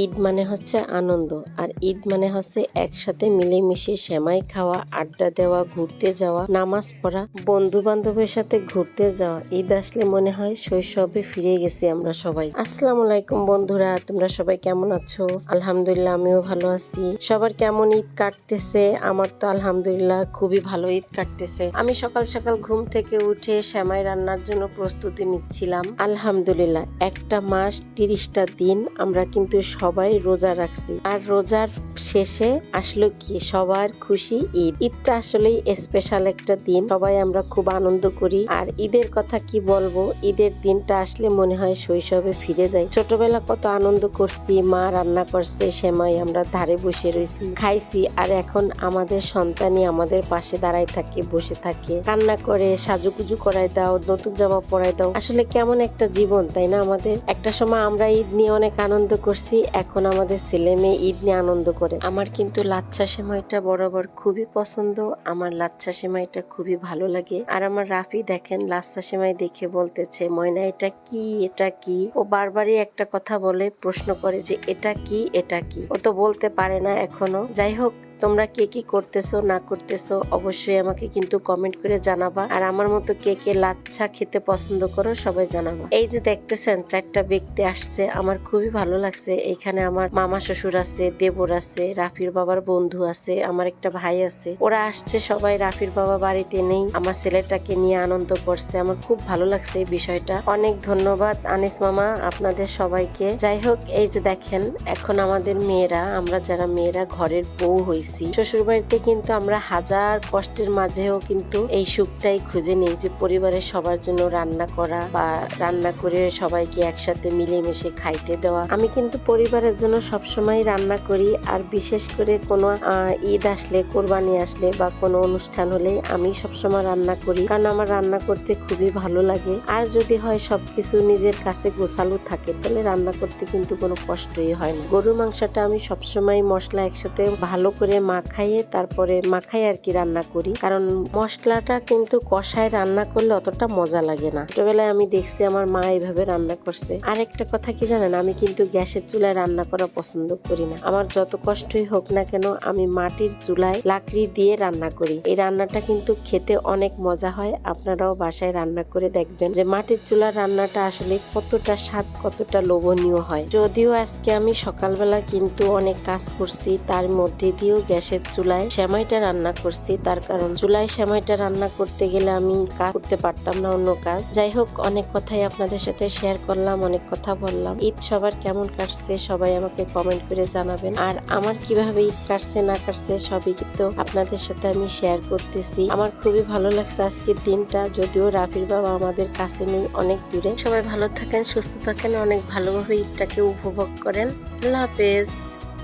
ঈদ মানে হচ্ছে আনন্দ, আর ঈদ মানে হচ্ছে একসাথে মিলেমিশে সেমাই খাওয়া, আড্ডা দেওয়া, ঘুরতে যাওয়া, নামাজ পড়া বন্ধু বান্ধবের সাথে ঘুরতে যাওয়া। ঈদ আসলে মনে হয় শৈশবে ফিরে গেছি আমরা সবাই। আসসালামু আলাইকুম বন্ধুরা, তোমরা সবাই কেমন আছো? আলহামদুলিল্লাহ আমিও ভালো আছি। সবার কেমন ঈদ কাটতেছে? আমার তো আলহামদুলিল্লাহ খুবই ভালো ঈদ কাটতেছে। আমি সকাল সকাল ঘুম থেকে উঠে সেমাই রান্নার জন্য প্রস্তুতি নিচ্ছিলাম। আলহামদুলিল্লাহ, একটা মাস তিরিশটা দিন আমরা কিন্তু সবাই রোজা রাখছি। আর রোজার শেষে আসলো কি? সবার খুশি ঈদ। ঈদটা আসলেই স্পেশাল একটা দিন। সবাই আমরা খুব আনন্দ করি। আর ঈদের কথা কি বলব? ঈদের দিনটা আসলে মনে হয় শৈশবে ফিরে যাই ছোটবেলা কত আনন্দ করছি। মা রান্না করছে, সেমাই আমরা ধারে বসে রয়েছি খাইছি। আর এখন আমাদের সন্তানই আমাদের পাশে দাঁড়ায় থাকে, বসে থাকে। কান্না করে, সাজুগুজু করাই দাও, নতুন জামা পরাই দাও। আসলে কেমন একটা জীবন, তাই না আমাদের? একটা সময় আমরা ঈদ নিয়ে অনেক আনন্দ করছি। এখন আমাদের ছেলে মেয়ে ঈদ নিয়ে আনন্দ করে। আমার কিন্তু লাচ্ছা সেমাইটা বরাবর খুবই পছন্দ। আমার লাচ্ছা সেমাইটা খুবই ভালো লাগে। আর আমার রাফি দেখেন, লাচ্ছা সেমাই দেখে বলতেছে, ময়না, এটা কি? এটা কি? ও বারবারই একটা কথা বলে, প্রশ্ন করে যে, এটা কি? এটা কি? ও তো বলতে পারে না এখনও। যাই হোক তোমরা কে কি করতেছো, না করতেছো, অবশ্যই আমাকে কিন্তু কমেন্ট করে জানাবা। আর আমার মতো কে কে লাচ্ছা খেতে পছন্দ করো, সবাই জানাবা। এই যে দেখতেছেন, চারটা ব্যক্তি আসছে। আমার খুবই ভালো লাগছে। এখানে আমার মামা শ্বশুর আছে, দেবর আছে, রাফির বাবার বন্ধু আছে, আমার একটা ভাই আছে। ওরা আসছে সবাই, রাফির বাবা বাড়িতে নেই। আমার ছেলেটাকে নিয়ে আনন্দ করছে। আমার খুব ভালো লাগছে এই বিষয়টা। অনেক ধন্যবাদ আনিস মামা, আপনাদের সবাইকে। যাই হোক, এই যে দেখেন, এখন আমাদের মেয়েরা, আমরা যারা মেয়েরা, ঘরের বউ হয়েছি শ্বশুর বাড়িতে কিন্তু আমরা হাজার কষ্টের মাঝেও কিন্তু এই সুখটাই খুঁজে নিই যে পরিবারের সবার জন্য রান্না করা বা রান্না করে সবাইকে একসাথে মিলেমিশে খাইতে দেওয়া। আমি কিন্তু পরিবারের জন্য সবসময় রান্না করি আর বিশেষ করে কোনো ঈদ আসলে, কোরবানি আসলে বা কোনো অনুষ্ঠান হলে আমি সবসময় রান্না করি। কারণ আমার রান্না করতে খুবই ভালো লাগে। আর যদি হয় সবকিছু নিজের কাছে গোছালো থাকে তাহলে রান্না করতে কিন্তু কোনো কষ্টই হয় না। গরুর মাংসটা আমি সবসময় মশলা একসাথে ভালো করে মাখাইয়ে তারপরে মাখাই আর কি রান্না করি। কারণ মশলাটা কিন্তু কষায় রান্না করলে অতটা মজা লাগে না। ছোটবেলায় আমি দেখছি আমার মা এইভাবে রান্না করছে। আর একটা কথা কি জানেন? আমি কিন্তু গ্যাসের চুলায় রান্না করা পছন্দ করি না। আমার যত কষ্টই হোক না কেন, আমি মাটির চুলায় লাকড়ি দিয়ে রান্না করি। এই রান্নাটা কিন্তু খেতে অনেক মজা হয়। আপনারাও বাসায় রান্না করে দেখবেন যে মাটির চুলার রান্নাটা আসলে কতটা স্বাদ, কতটা লোভনীয় হয়। যদিও আজকে আমি সকালবেলা কিন্তু অনেক কাজ করছি, তার মধ্যে দিয়েও গ্যাসের চুলায় সেমাইটা রান্না করছি। তার কারণ চুলায় সেমাইটা রান্না করতে গেলে আমি কাজ করতে পারতাম না অন্য কাজ। যাই হোক, অনেক কথাই আপনাদের সাথে শেয়ার করলাম, অনেক কথা বললাম। ঈদ সবার কেমন কাটছে সবাই আমাকে কমেন্ট করে জানাবেন। আর আমার কীভাবে ঈদ কাটছে, না কাটছে সবই কিন্তু আপনাদের সাথে আমি শেয়ার করতেছি। আমার খুবই ভালো লাগছে আজকের দিনটা, যদিও রাফির বাবা আমাদের কাছে নেই, অনেক দূরে। সবাই ভালো থাকেন, সুস্থ থাকেন, অনেক ভালোভাবে ঈদটাকে উপভোগ করেন। আল্লাহ হাফেজ।